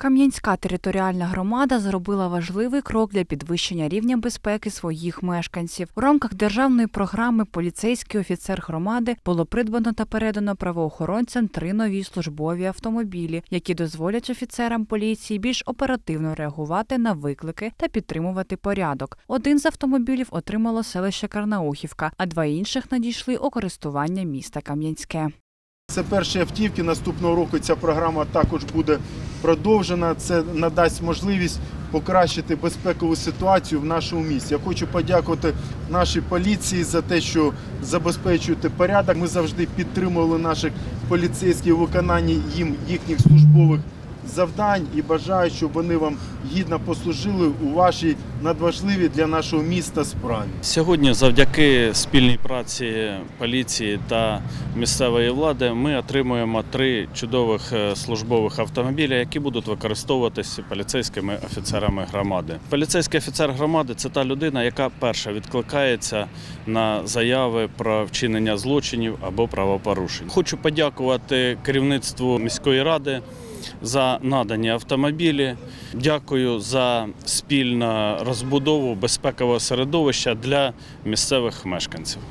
Кам'янська територіальна громада зробила важливий крок для підвищення рівня безпеки своїх мешканців. У рамках державної програми Поліцейський офіцер громади було придбано та передано правоохоронцям три нові службові автомобілі, які дозволять офіцерам поліції більш оперативно реагувати на виклики та підтримувати порядок. Один з автомобілів отримало селище Карнаухівка, а два інших надійшли у користування міста Кам'янське. Це перші автівки. Наступного року ця програма також буде продовжена. Це надасть можливість покращити безпекову ситуацію в нашому місті. Я хочу подякувати нашій поліції за те, що забезпечуєте порядок. Ми завжди підтримували наших поліцейських у виконанні їм їхніх службових завдань і бажаю, щоб вони вам гідно послужили у вашій надважливій для нашого міста справі. Сьогодні, завдяки спільній праці поліції та місцевої влади, ми отримуємо три чудових е, службових автомобіля, які будуть використовуватися поліцейськими офіцерами громади. Поліцейський офіцер громади це та людина, яка перша відкликається на заяви про вчинення злочинів або правопорушень. Хочу подякувати керівництву міської ради. За надані автомобілі, дякую за спільну розбудову безпекового середовища для місцевих мешканців.